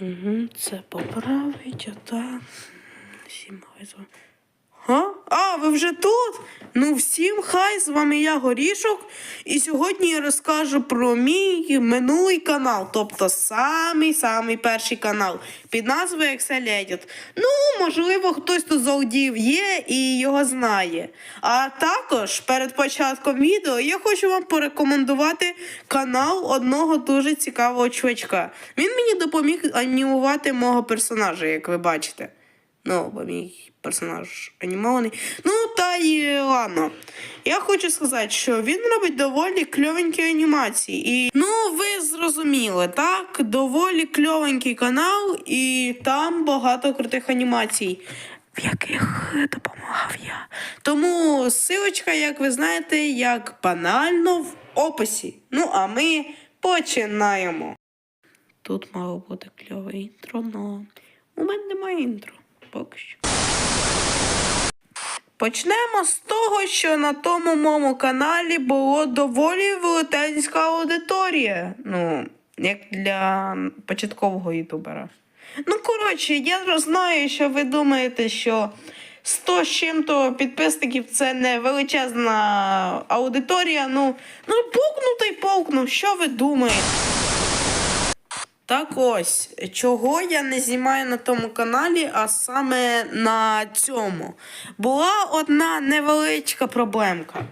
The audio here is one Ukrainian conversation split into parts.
Угу, це поправить, ота. Всім хай з. Га? А, ви вже тут? Ну, всім хай, з вами я Горішок. І сьогодні я розкажу про мій минулий канал, тобто самий-самий перший канал під назвою Excel Edit. Ну, можливо, хтось тут з аудів є і його знає. А також перед початком відео я хочу вам порекомендувати канал одного дуже цікавого чувачка. Він мені допоміг анімувати мого персонажа, як ви бачите. Ну, бо мій персонаж анімований. Ну, та й ладно. Я хочу сказати, що він робить доволі кльовенькі анімації. І, ну, ви зрозуміли, так? Доволі кльовенький канал, і там багато крутих анімацій, в яких допомагав я. Тому силочка, як ви знаєте, як банально в описі. Ну, а ми починаємо. Тут мало бути кльове інтро, але у мене немає інтро поки що. Почнемо з того, що на тому моєму каналі було доволі велетенська аудиторія. Ну, як для початкового ютубера. Ну, коротше, я знаю, що ви думаєте, що 100 з чим-то підписників це не величезна аудиторія. Ну, ну пукнув та й пукнув. Що ви думаєте? Так ось, чого я не знімаю на тому каналі, а саме на цьому. Була одна невеличка проблемка.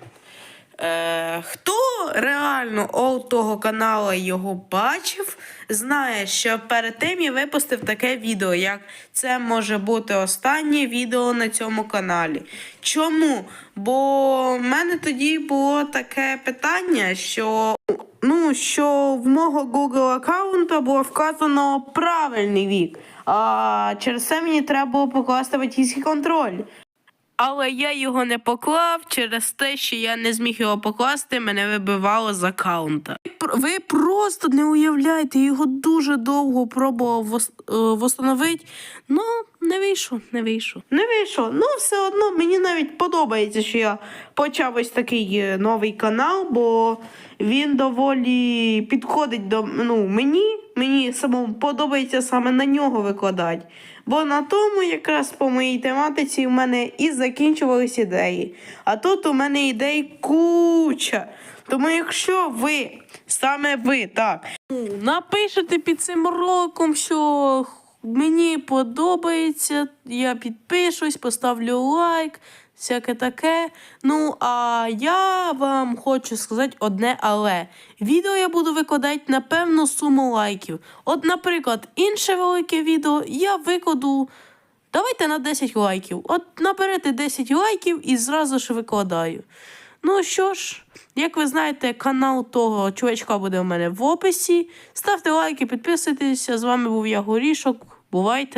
Е, хто реально ол того каналу його бачив, знає, що перед тим я випустив таке відео, як це може бути останнє відео на цьому каналі. Чому? Бо в мене тоді було таке питання, що ну, що в мого Google аккаунта було вказано правильний вік. А через це мені треба було покласти батьківський контроль. Але я його не поклав через те, що я не зміг його покласти, мене вибивало з аккаунта. Ви просто не уявляєте, його дуже довго пробував е, восстановити. Ну, не вийшов, не вийшов. Не вийшов. Ну, все одно мені навіть подобається, що я почав ось такий е, новий канал, бо він доволі підходить до ну, мені. Мені самому подобається саме на нього викладати. Бо на тому, якраз по моїй тематиці, у мене і закінчувались ідеї. А тут у мене ідей куча. Тому якщо ви, саме ви, так, ну, напишете під цим роком, що мені подобається, я підпишусь, поставлю лайк, всяке таке. Ну, а я вам хочу сказати одне але. Відео я буду викладати на певну суму лайків. От, наприклад, інше велике відео я викладу. Давайте на 10 лайків. От наберете 10 лайків і зразу ж викладаю. Ну що ж, як ви знаєте, канал того чувачка буде у мене в описі. Ставте лайки, підписуйтесь. З вами був я Горішок. Бувайте!